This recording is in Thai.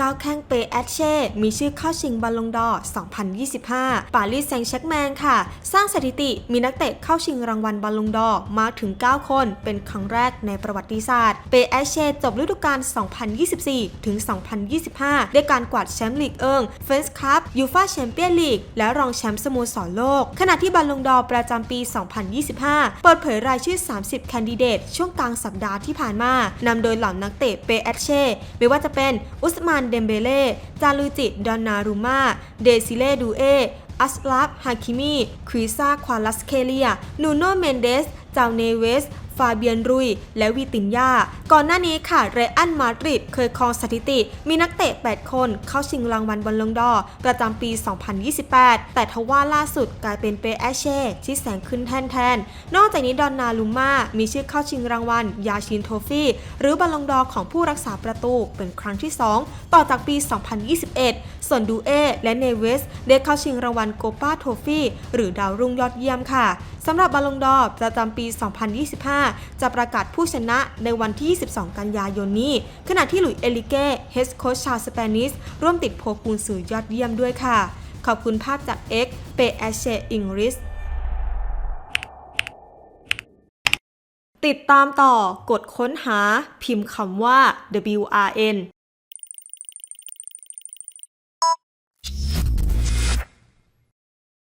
ก้าวแข้งเปแอชเช่ มีชื่อเข้าชิงบอลลงดอร์2025 ปารีสแซงต์แชร์กแมงค่ะ สร้างสถิติมีนักเตะเข้าชิงรางวัลบอลลงดอร์มากถึง 9 คน เป็นครั้งแรกในประวัติศาสตร์ เปแอชเช่จบฤดูกาล 2024 ถึง 2025ด้วยการกวาดแชมป์ลีกเอิงเฟนส์คัพยูฟาแชมเปี้ยนลีก และรองแชมป์สโมสรโลก ขณะที่บอลลงดอร์ประจำปี 2025 เปิดเผยรายชื่อ 30 แคนดิเดต ช่วงกลางสัปดาห์ที่ผ่านมานำโดยเหล่านักเตะเปแอชเช่ไม่ว่าจะเป็นอุสมานเดมเบเล่ จารุจิ ดอนนารูมา เดซิเล่ ดูเออัสลาฟฮาคิมี คริซาควาลัสเคเลีย นูโน เมนเดสจาเนเวส ฟาเบียนรุย และวิตินยา ก่อนหน้านี้ค่ะเรอันมาดริดเคยครองสถิติ มีนักเตะ 8 คนเข้าชิงรางวัลบอลลงดอร์ประจำปี 2028 แต่ทว่าล่าสุดกลายเป็นเปแอชเช่ที่แสงขึ้นแทนแทน นอกจากนี้ดอนนาลูมามีชื่อเข้าชิงรางวัล ยาชินโทฟี่ หรือบอลลงดอร์ของผู้รักษาประตูเป็นครั้งที่ 2 ต่อจากปี 2021 ส่วนดูเอและเนเวสได้เข้าชิงรางวัลโกปาโทฟี่หรือดาวรุ่งยอดเยี่ยมค่ะ สำหรับบอลลงดอประจำปี 2025 จะประกาศผู้ชนะในวันที่ 22 กันยายนนี้ ขณะที่หลุยส์เอลิเก้เฮดโคชชาวสเปนิสร่วมติดโพกุนสื่อยอดเยี่ยมด้วยค่ะ ขอบคุณภาพจาก X เปแอเชอิงริสติดตามต่อกดค้นหาพิมพ์คำว่า WRN